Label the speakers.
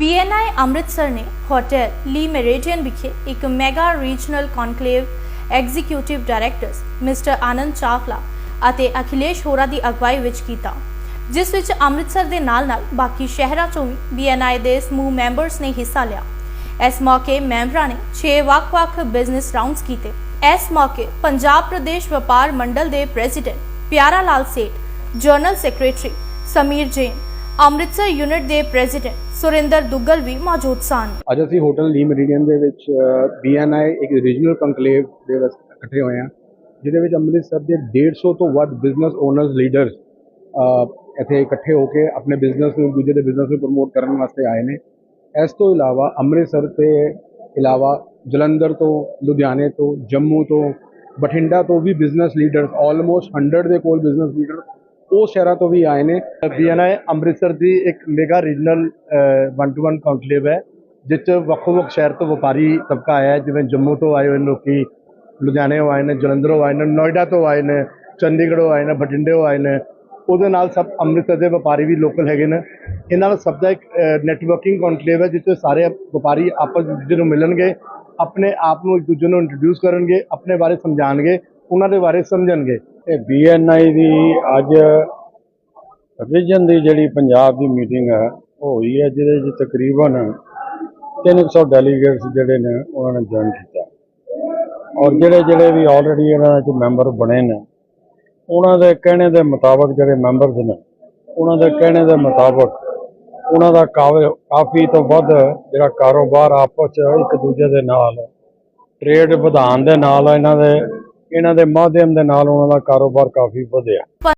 Speaker 1: BNI Amritsar ਨੇ hotel ਲੀ Meridien ਵਿਖੇ ਇੱਕ mega regional conclave executive directors mister Anand Chawla ਅਤੇ ਅਖਿਲੇਸ਼ ਹੋਰਾ ਦੀ ਅਗਵਾਈ ਵਿੱਚ ਕੀਤਾ ਜਿਸ ਵਿੱਚ ਅੰਮ੍ਰਿਤਸਰ ਦੇ ਨਾਲ-ਨਾਲ ਬਾਕੀ ਸ਼ਹਿਰਾਂ ਚੋਂ ਵੀ BNI ਦੇ ਸਮੂਹ ਮੈਂਬਰਸ ਨੇ ਹਿੱਸਾ ਲਿਆ ਇਸ ਮੌਕੇ ਮੈਂਬਰਾਂ ਨੇ 6 ਵੱਖ-ਵੱਖ ਬਿਜ਼ਨਸ ਰਾਉਂਡਸ ਕੀਤੇ ਇਸ ਮੌਕੇ ਪੰਜਾਬ ਪ੍ਰਦੇਸ਼ ਵਪਾਰ ਮੰਡਲ ਦੇ president Pyara Lal Seth general secretary Sameer Jain Amritsar unit ਦੇ ਪ੍ਰੈਜ਼ੀਡੈਂਟ ਸੁਰਿੰਦਰ ਦੁੱਗਲ ਵੀ ਮੌਜੂਦ ਸਨ।
Speaker 2: ਅੱਜ ਅਸੀਂ ਹੋਟਲ ਲੀ ਮੈਰੀਡੀਅਨ ਦੇ ਵਿੱਚ ਬੀਐਨਆਈ ਇੱਕ ਰੀਜਨਲ ਕੰਕਲੇਵ ਦੇ ਵਿੱਚ ਇਕੱਠੇ ਹੋਏ ਹਾਂ, ਜਿਹਦੇ ਵਿੱਚ ਅੰਮ੍ਰਿਤਸਰ ਦੇ 150 ਤੋਂ ਵੱਧ ਬਿਜ਼ਨਸ ਓਨਰਸ ਲੀਡਰਸ ਇੱਥੇ ਇਕੱਠੇ ਹੋ ਕੇ ਆਪਣੇ ਬਿਜ਼ਨਸ ਨੂੰ, ਦੂਜੇ ਦੇ ਬਿਜ਼ਨਸ ਨੂੰ ਪ੍ਰਮੋਟ ਕਰਨ ਵਾਸਤੇ ਆਏ ਨੇ। ਇਸ ਤੋਂ ਇਲਾਵਾ ਅੰਮ੍ਰਿਤਸਰ ਤੇ ਇਲਾਵਾ ਜਲੰਧਰ ਤੋਂ, ਲੁਧਿਆਣੇ ਤੋਂ, ਜੰਮੂ ਤੋਂ, ਬਠਿੰਡਾ ਤੋਂ ਵੀ ਬਿਜ਼ਨਸ ਲੀਡਰਸ ਆਲਮੋਸਟ 100 ਦੇ ਕੋਲ ਬਿਜ਼ਨਸ ਲੀਡਰ ਉਹ ਸ਼ਹਿਰਾਂ ਤੋਂ ਵੀ ਆਏ ਨੇ।
Speaker 3: ਬੀਐਨਆਈ ਅੰਮ੍ਰਿਤਸਰ ਦੀ ਇੱਕ mega regional one two one conclave ਹੈ, ਜਿਸ 'ਚ ਵੱਖੋ ਵੱਖ ਸ਼ਹਿਰ ਤੋਂ ਵਪਾਰੀ ਤਬਕਾ ਆਇਆ ਜਿਵੇਂ ਜੰਮੂ ਤੋਂ ਆਏ ਹੋਏ ਨੇ ਲੋਕੀ, ਲੁਧਿਆਣੇੋਂ ਆਏ ਨੇ, ਜਲੰਧਰੋਂ ਆਏ ਨੇ, ਨੋਇਡਾ ਤੋਂ ਆਏ ਨੇ, ਚੰਡੀਗੜ੍ਹੋਂ ਆਏ ਨੇ, ਬਠਿੰਡੇੋਂ ਆਏ ਨੇ। ਉਹਦੇ ਨਾਲ ਸਭ ਅੰਮ੍ਰਿਤਸਰ ਦੇ ਵਪਾਰੀ ਵੀ ਲੋਕਲ ਹੈਗੇ ਨੇ। ਇਹਨਾਂ ਨਾਲ ਸਭ ਦਾ ਇੱਕ ਨੈਟਵਰਕਿੰਗ ਕਾਉਂਕਲੇਵ ਹੈ ਜਿੱਥੇ ਸਾਰੇ ਵਪਾਰੀ ਆਪਸ ਵਿੱਚ ਦੂਜੇ ਨੂੰ ਮਿਲਣਗੇ, ਆਪਣੇ ਆਪ ਨੂੰ ਇੱਕ ਦੂਜੇ ਨੂੰ ਇੰਟਰੋਡਿਊਸ ਕਰਨਗੇ, ਆਪਣੇ ਬਾਰੇ ਸਮਝਾਣਗੇ ਉਹਨਾਂ ਦੇ ਬਾਰੇ ਸਮਝਣਗੇ।
Speaker 4: ਇਹ ਬੀਐਨਆਈ ਦੀ ਅੱਜ ਰਿਜ਼ਨ ਦੀ ਜਿਹੜੀ ਪੰਜਾਬ ਦੀ ਮੀਟਿੰਗ ਹੈ, ਉਹ ਹੋਈ ਹੈ, ਜਿਹਦੇ ਵਿੱਚ ਤਕਰੀਬਨ 300 ਡੈਲੀਗੇਟਸ ਜਿਹੜੇ ਨੇ, ਉਹਨਾਂ ਨੇ ਜੁਆਇਨ ਕੀਤਾ। ਔਰ ਜਿਹੜੇ ਜਿਹੜੇ ਵੀ ਆਲਰੇਡੀ ਇਹਨਾਂ ਵਿੱਚ ਮੈਂਬਰ ਬਣੇ ਨੇ, ਉਹਨਾਂ ਦੇ ਕਹਿਣੇ ਦੇ ਮੁਤਾਬਕ ਜਿਹੜੇ ਮੈਂਬਰਸ ਨੇ, ਉਹਨਾਂ ਦੇ ਕਹਿਣੇ ਦੇ ਮੁਤਾਬਕ ਉਹਨਾਂ ਦਾ ਕਾਫ- ਕਾਫੀ ਤੋਂ ਵੱਧ ਜਿਹੜਾ ਕਾਰੋਬਾਰ ਆਪਸ 'ਚ ਇੱਕ ਦੂਜੇ ਦੇ ਨਾਲ ਟ੍ਰੇਡ ਵਧਾਉਣ ਦੇ ਨਾਲ ਇਹਨਾਂ ਦੇ ਇਹਨਾਂ ਦੇ ਮਾਧਿਅਮ ਦੇ ਨਾਲ ਉਹਨਾਂ ਦਾ ਕਾਰੋਬਾਰ ਕਾਫੀ ਵਧਿਆ।